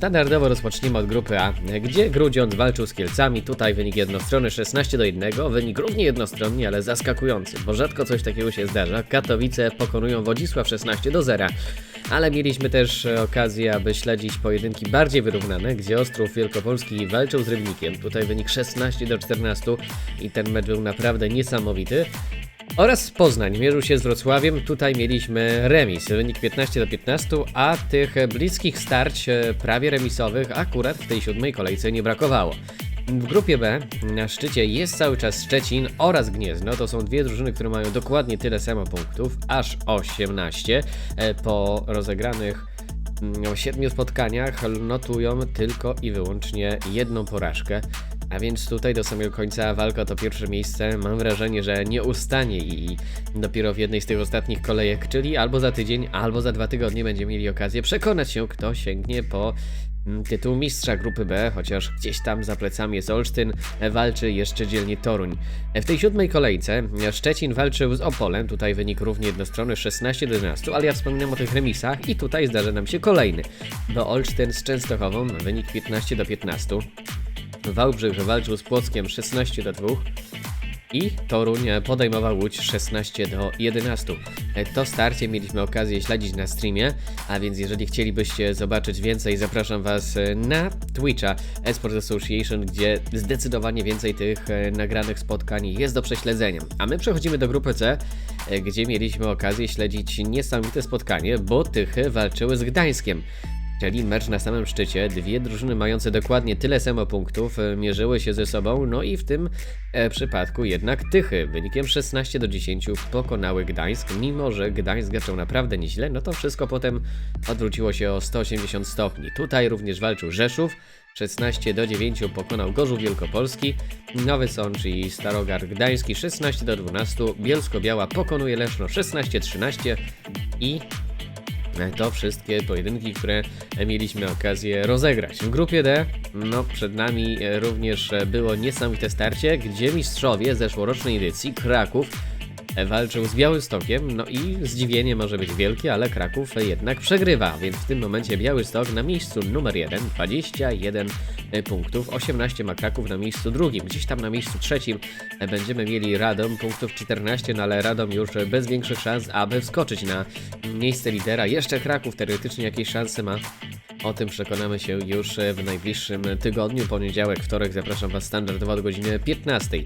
Standardowo rozpoczniemy od grupy A, gdzie Grudziądz walczył z Kielcami. Tutaj wynik jednostronny 16 do 1, wynik równie jednostronny, ale zaskakujący, bo rzadko coś takiego się zdarza. Katowice pokonują Wodzisław 16 do 0. Ale mieliśmy też okazję, aby śledzić pojedynki bardziej wyrównane, gdzie Ostrów Wielkopolski walczył z Rybnikiem. Tutaj wynik 16 do 14 i ten mecz był naprawdę niesamowity. Oraz Poznań mierzył się z Wrocławiem. Tutaj mieliśmy remis, wynik 15 do 15, a tych bliskich starć, e, prawie remisowych, akurat w tej siódmej kolejce nie brakowało. W grupie B na szczycie jest cały czas Szczecin oraz Gniezno. To są dwie drużyny, które mają dokładnie tyle samo punktów, aż 18 e, po rozegranych mm, siedmiu spotkaniach notują tylko i wyłącznie jedną porażkę. A więc tutaj do samego końca walka to pierwsze miejsce mam wrażenie, że nie ustanie i dopiero w jednej z tych ostatnich kolejek, czyli albo za tydzień, albo za dwa tygodnie będziemy mieli okazję przekonać się, kto sięgnie po mm, tytuł mistrza grupy B, chociaż gdzieś tam za plecami jest Olsztyn, walczy jeszcze dzielnie Toruń. W tej siódmej kolejce Szczecin walczył z Opolem, tutaj wynik równie jednostronny 16 do 11, ale ja wspominam o tych remisach i tutaj zdarzy nam się kolejny, bo Olsztyn z Częstochową wynik 15 do 15. Wałbrzych walczył z Płockiem 16 do 2 i Toruń podejmował Łódź 16 do 11. E, To starcie mieliśmy okazję śledzić na streamie, a więc jeżeli chcielibyście zobaczyć więcej, zapraszam Was e, na Twitcha Esports Association, gdzie zdecydowanie więcej tych e, nagranych spotkań jest do prześledzenia. A my przechodzimy do grupy C, e, gdzie mieliśmy okazję śledzić niesamowite spotkanie, bo Tychy walczyły z Gdańskiem. Czyli mecz na samym szczycie, dwie drużyny mające dokładnie tyle samo punktów e, mierzyły się ze sobą, no i w tym e, przypadku jednak Tychy. Wynikiem 16 do 10 pokonały Gdańsk, mimo że Gdańsk zaczął naprawdę nieźle, no to wszystko potem odwróciło się o 180 stopni. Tutaj również walczył Rzeszów, 16 do 9 pokonał Gorzów Wielkopolski, Nowy Sącz i Starogard Gdański. 16 do 12, Bielsko-Biała pokonuje Leszno. 16-13 i to wszystkie pojedynki, które mieliśmy okazję rozegrać. W grupie D, no przed nami również było niesamowite starcie, gdzie mistrzowie zeszłorocznej edycji Kraków walczył z Białystokiem, no i zdziwienie może być wielkie, ale Kraków jednak przegrywa, więc w tym momencie Białystok na miejscu numer 1, 21 punktów, 18 ma Kraków na miejscu drugim, gdzieś tam na miejscu trzecim będziemy mieli Radom, punktów 14, no ale Radom już bez większych szans, aby wskoczyć na miejsce lidera, jeszcze Kraków teoretycznie jakieś szanse ma, o tym przekonamy się już w najbliższym tygodniu. Poniedziałek, wtorek zapraszam Was standardowo od godziny 15.